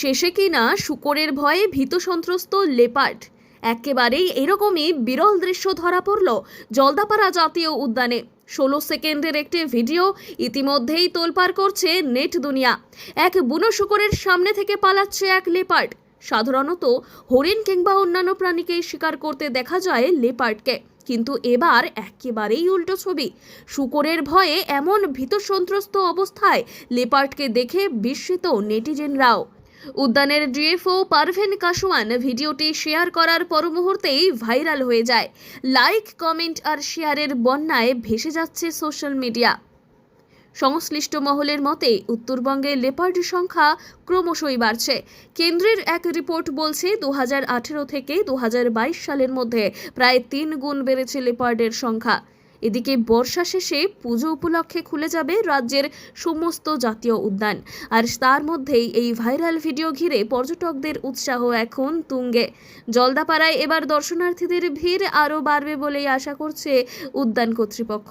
শেষে কিনা শুকরের ভয়ে ভীত সন্ত্রস্ত লেপার্ড? একেবারেই এরকমই বিরল দৃশ্য ধরা পড়ল জলদাপাড়া জাতীয় উদ্যানে। ষোলো সেকেন্ডের একটি ভিডিও ইতিমধ্যেই তোলপাড় করছে নেট দুনিয়া। এক বুনো শুকরের সামনে থেকে পালাচ্ছে এক লেপার্ড। সাধারণত হরিণ কিংবা অন্যান্য প্রাণীকে শিকার করতে দেখা যায় লেপার্ডকে। কিন্তু এবার একেবারেই উল্টো ছবি। শুকরের ভয়ে এমন ভীত সন্ত্রস্ত অবস্থায় লেপার্ডকে দেখে বিস্মিত নেটিজেনরাও। উদ্যানের ডিএফও পারভেন কাশওয়ান ভিডিওটি শেয়ার করার পর মুহূর্তেই ভাইরাল হয়ে যায়। লাইক, কমেন্ট আর শেয়ারের বন্যায় ভেসে যাচ্ছে সোশ্যাল মিডিয়া। সংশ্লিষ্ট মহলের মতে, উত্তরবঙ্গে লেপার্ড সংখ্যা ক্রমশই বাড়ছে। কেন্দ্রের এক রিপোর্ট বলছে দু হাজার আঠেরো থেকে দু হাজার বাইশ সালের মধ্যে প্রায় তিন গুণ বেড়েছে লেপার্ডের সংখ্যা। এদিকে বর্ষা শেষে পুজো উপলক্ষে খুলে যাবে রাজ্যের সমস্ত জাতীয় উদ্যান। আর তার মধ্যেই এই ভাইরাল ভিডিও ঘিরে পর্যটকদের উৎসাহ এখন তুঙ্গে। জলদাপাড়ায় এবার দর্শনার্থীদের ভিড় আরও বাড়বে বলেই আশা করছে উদ্যান কর্তৃপক্ষ।